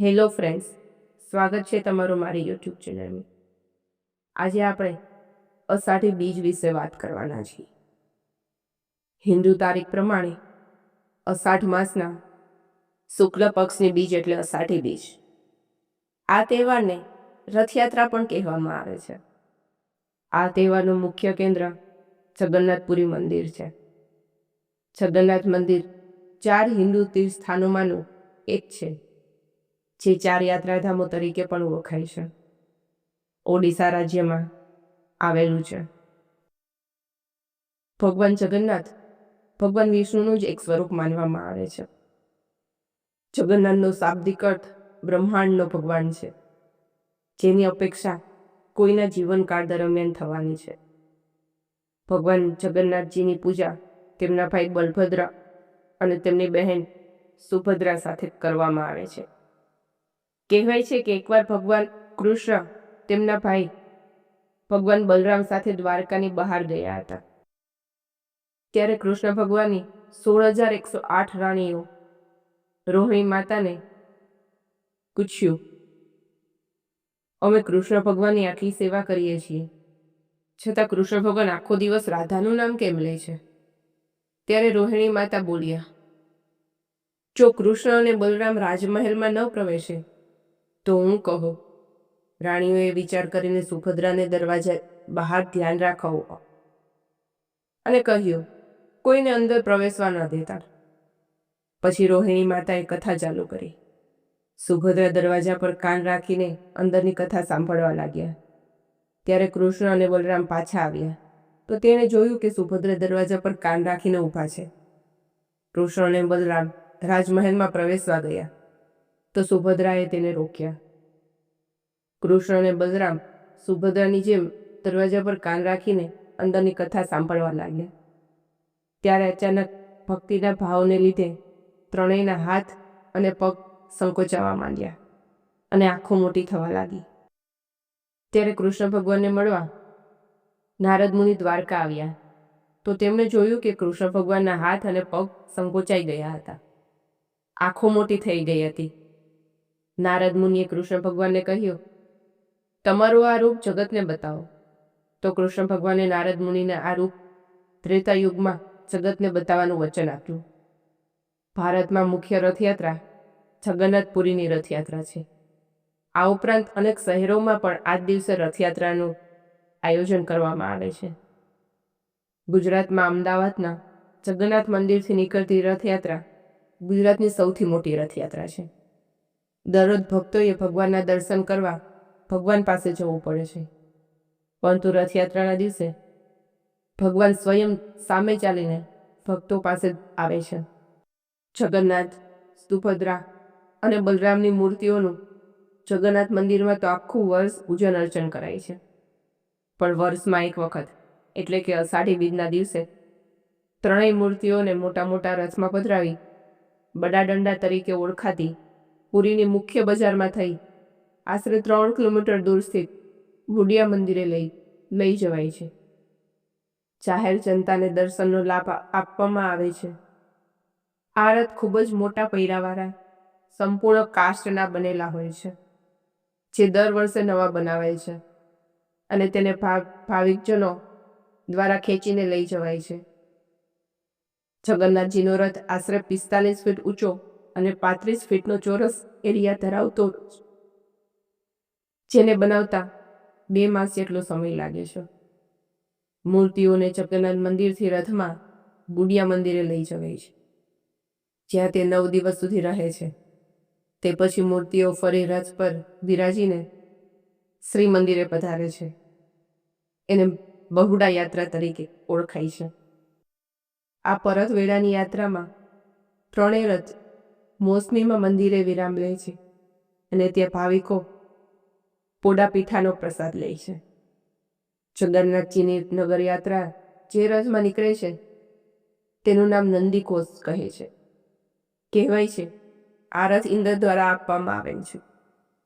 Hello friends, સ્વાગત છે તમારું મારી યુટ્યુબ ચેનલમાં. આજે આપણે અષાઢી બીજ વિશે વાત કરવાના છીએ. હિન્દુ તારીખ પ્રમાણે અષાઢ માસના શુક્લ પક્ષની બીજ એટલે અષાઢી બીજ. આ તહેવારને રથયાત્રા પણ કહેવામાં આવે છે. આ તહેવારનું મુખ્ય કેન્દ્ર જગન્નાથપુરી મંદિર છે. જગન્નાથ મંદિર ચાર હિન્દુ તીર્થસ્થાનોમાંનું એક છે. જે ચાર યાત્રાધામો તરીકે પણ ઓળખાય છે. ઓડિશા રાજ્યમાં આવેલું છે. ભગવાન જગન્નાથ, ભગવાન વિષ્ણુનું જ એક સ્વરૂપ માનવામાં આવે છે. જગન્નાથનો શાબ્દિક અર્થ બ્રહ્માંડનો ભગવાન છે, જેની અપેક્ષા કોઈના જીવનકાળ દરમિયાન થવાની છે. ભગવાન જગન્નાથજીની પૂજા તેમના ભાઈ બલભદ્ર અને તેમની બહેન સુભદ્રા સાથે કરવામાં આવે છે. કહેવાય છે કે એકવાર ભગવાન કૃષ્ણ તેમના ભાઈ ભગવાન બલરામ સાથે દ્વારકાની બહાર ગયા હતા. ત્યારે કૃષ્ણ ભગવાનની સોળ હજાર એકસો આઠ રાણીઓ રોહિણી માતાને પૂછ્યું, અમે કૃષ્ણ ભગવાનની આટલી સેવા કરીએ છીએ. છતાં કૃષ્ણ ભગવાન આખો દિવસ રાધાનું નામ કેમ લે છે? ત્યારે રોહિણી માતા બોલ્યા, જો કૃષ્ણ અને બલરામ રાજમહેલમાં ન પ્રવેશે તો હું કહો, રાણીઓએ વિચાર કરીને સુભદ્રાને દરવાજા બહાર ધ્યાન રાખવું. અને કહ્યું, કોઈને અંદર પ્રવેશવા ન દેતા. પછી રોહિણી માતાએ કથા ચાલુ કરી. સુભદ્રા દરવાજા પર કાન રાખીને અંદરની કથા સાંભળવા લાગ્યા. ત્યારે કૃષ્ણ અને બલરામ પાછા આવ્યા. તો તેણે જોયું કે સુભદ્રા દરવાજા પર કાન રાખીને ઊભા છે. કૃષ્ણ અને બલરામ રાજમહેલમાં પ્રવેશવા ગયા. તો સુભદ્રાએ તેને રોક્યા. કૃષ્ણ અને બલરામ સુભદ્રાની જેમ દરવાજા પર કાન રાખીને અંદરની કથા સાંભળવા લાગ્યા. ત્યારે અચાનક ભક્તિના ભાવને લીધે ત્રણેયના હાથ અને પગ સંકોચાવા માંડ્યા અને આંખો મોટી થવા લાગી. ત્યારે કૃષ્ણ ભગવાનને મળવા નારદ મુનિ દ્વારકા આવ્યા. તો તેમણે જોયું કે કૃષ્ણ ભગવાનના હાથ અને પગ સંકોચાઈ ગયા હતા. આંખો મોટી થઈ ગઈ હતી. નારદ મુનિએ કૃષ્ણ ભગવાનને કહ્યું, તમારું આ રૂપ જગતને બતાવો. તો કૃષ્ણ ભગવાને નારદ મુનિને આ રૂપ ત્રેતા યુગમાં જગતને બતાવવાનું વચન આપ્યું. ભારતમાં મુખ્ય રથયાત્રા જગન્નાથપુરીની રથયાત્રા છે. આ ઉપરાંત અનેક શહેરોમાં પણ આ દિવસે રથયાત્રાનું આયોજન કરવામાં આવે છે. ગુજરાતમાં અમદાવાદના જગન્નાથ મંદિરથી નીકળતી રથયાત્રા ગુજરાતની સૌથી મોટી રથયાત્રા છે. દરરોજ ભક્તોએ ભગવાનના દર્શન કરવા ભગવાન પાસે જવું પડે છે. પરંતુ રથયાત્રાના દિવસે ભગવાન સ્વયં સામે ચાલીને ભક્તો પાસે આવે છે. જગન્નાથ, સુભદ્રા અને બલરામની મૂર્તિઓનું જગન્નાથ મંદિરમાં તો આખું વર્ષ પૂજન અર્ચન કરાય છે. પણ વર્ષમાં એક વખત, એટલે કે અષાઢી બીજના દિવસે, ત્રણેય મૂર્તિઓને મોટા મોટા રથમાં પધરાવી, બડાડંડા તરીકે ઓળખાતી પુરીની મુખ્ય બજારમાં થઈ. આશરે ત્રણ કિલોમીટર દૂર સ્થિત ભુડિયા મંદિરે લઈ લઈ જવાય છે. જાહેર જનતાને દર્શનનો લાભ આપવામાં આવે છે. આ રથ ખૂબ જ મોટા પૈરાવાળા, સંપૂર્ણ કાસ્ટના બનેલા હોય છે, જે દર વર્ષે નવા બનાવાય છે અને તેને ભાવિકજનો દ્વારા ખેંચીને લઈ જવાય છે. જગન્નાથજીનો રથ આશરે પિસ્તાલીસ ફીટ ઊંચો અને પાંત્રીસ ફીટનો ચોરસ એરિયા ધરાવતો જેને બનાવતા બે માસ જેટલો સમય લાગે છે. મૂર્તિઓને જગન્નાથ મંદિરથી રથમાં બુડિયા મંદિરે લઈ જવાય છે. જ્યાં તે નવ દિવસ સુધી રહે છે. તે પછી મૂર્તિઓ ફરી રથ પર બિરાજીને શ્રી મંદિરે પધારે છે. એને બહુડા યાત્રા તરીકે ઓળખાય છે. આ પરત વેળાની યાત્રામાં ત્રણેય રથ મોસમીમાં મંદિરે વિરામ લે છે અને ત્યાં ભાવિકો પોડા પીઠાનો પ્રસાદ લે છે. જગન્નાથજીની નગરયાત્રા જે રથમાં નીકળે છે, તેનું નામ નંદીકોષ કહે છે. કહેવાય છે, આ રથ ઇન્દ્ર દ્વારા આપવામાં આવે છે.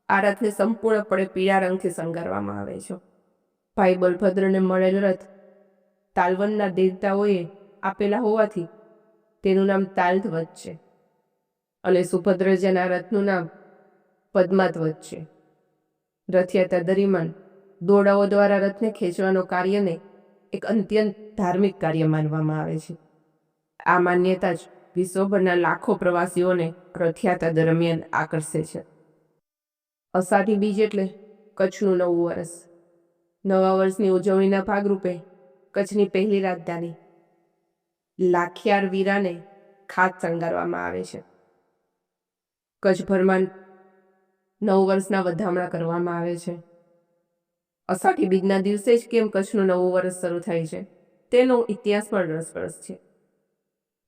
આ રથને સંપૂર્ણપણે પીળા રંગથી શણગારવામાં આવે છે. ભાઈ બલભદ્રને મળેલ રથ તાલવનના દેવતાઓએ આપેલા હોવાથી તેનું નામ તાલધ્વજ છે. અને સુભદ્રજાના રથનું નામ પદ્માધ્વજ છે. રથયાત્રા દરમિયાન દોડાઓ દ્વારા રથને ખેંચવાનો કાર્યને એક અત્યંત ધાર્મિક કાર્ય માનવામાં આવે છે. આ માન્યતા જ વિશ્વભરના લાખો પ્રવાસીઓને રથયાત્રા દરમિયાન આકર્ષે છે. અષાઢી બીજ એટલે કચ્છનું નવું વર્ષ. નવા વર્ષની ઉજવણીના ભાગરૂપે કચ્છની પહેલી રાજધાની લાખિયાર વીરાને ખાસ શણગારવામાં આવે છે. કચ્છભરમાં નવ વર્ષના વધામણા કરવામાં આવે છે. અષાઢી બીજના દિવસે જ કેમ કચ્છનું નવું વર્ષ શરૂ થાય છે? તેનો ઇતિહાસ પણ રસપ્રસ છે.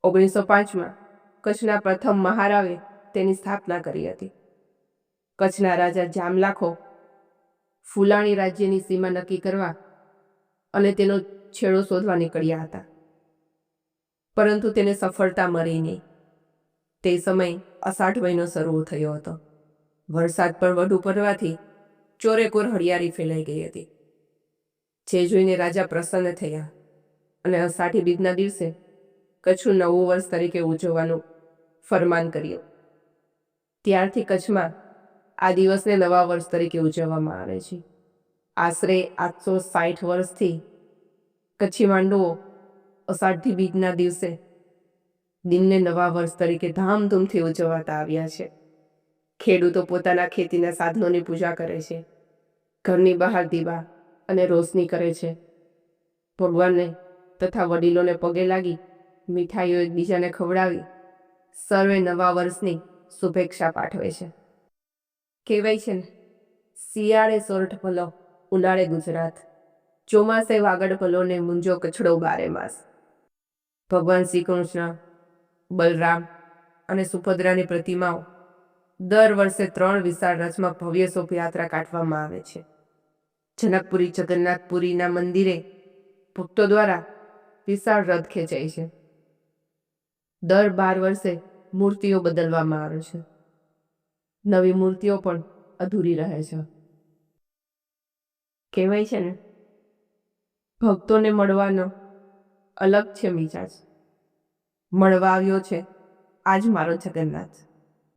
ઓગણીસો પાંચમાં કચ્છના પ્રથમ મહારાવે તેની સ્થાપના કરી હતી. કચ્છના રાજા જામલાખો ફુલાણી રાજ્યની સીમા નક્કી કરવા અને તેનો છેડો શોધવા નીકળ્યા હતા. પરંતુ તેને સફળતા મળી નહીં. તે સમય અષાઢ મહિનો શરૂ થયો હતો. વરસાદ પણ વધુ પડવાથી ચોરેકોર હરિયાળી ફેલાઈ ગઈ હતી. જે જોઈને રાજા પ્રસન્ન થયા અને અષાઢી બીજના દિવસે કચ્છનું નવું વર્ષ તરીકે ઉજવવાનું ફરમાન કર્યું. ત્યારથી કચ્છમાં આ દિવસને નવા વર્ષ તરીકે ઉજવવામાં આવે છે. આશરે આઠસો સાઠ વર્ષથી કચ્છી માંડવો અષાઢી બીજના દિવસે દિનને નવા વર્ષ તરીકે ધામધૂમથી ઉજવાતા આવ્યા છે. ખેડૂતો પોતાના ખેતીના સાધનોની પૂજા કરે છે. ઘરની બહાર દીવા અને રોશની કરે છે. ભગવાનને તથા વડીલોને પગે લાગી મીઠાઈઓ એકબીજાને ખવડાવી સર્વે નવા વર્ષની શુભેચ્છા પાઠવે છે. કહેવાય છે ને, શિયાળે સોરઠ ભલો ઉનાળે ગુજરાત. ચોમાસે વાગડ ભલો ને મુંજો કચડો બારે માસ. ભગવાન શ્રી કૃષ્ણ બલરામ અને સુભદ્રાની પ્રતિમાઓ દર વર્ષે ત્રણ વિશાળ રથમાં ભવ્ય શોભાયાત્રા કાઢવામાં આવે છે. જનકપુરી, જગન્નાથપુરીના મંદિરે ભક્તો દ્વારા વિશાળ રથ ખેંચાય છે. દર બાર વર્ષે મૂર્તિઓ બદલવામાં આવે છે. નવી મૂર્તિઓ પણ અધૂરી રહે છે. કહેવાય છે ને, ભક્તોને મળવાનો અલગ છે મિજાજ. મળવા આવ્યો છે. આજ મારો જગન્નાથ.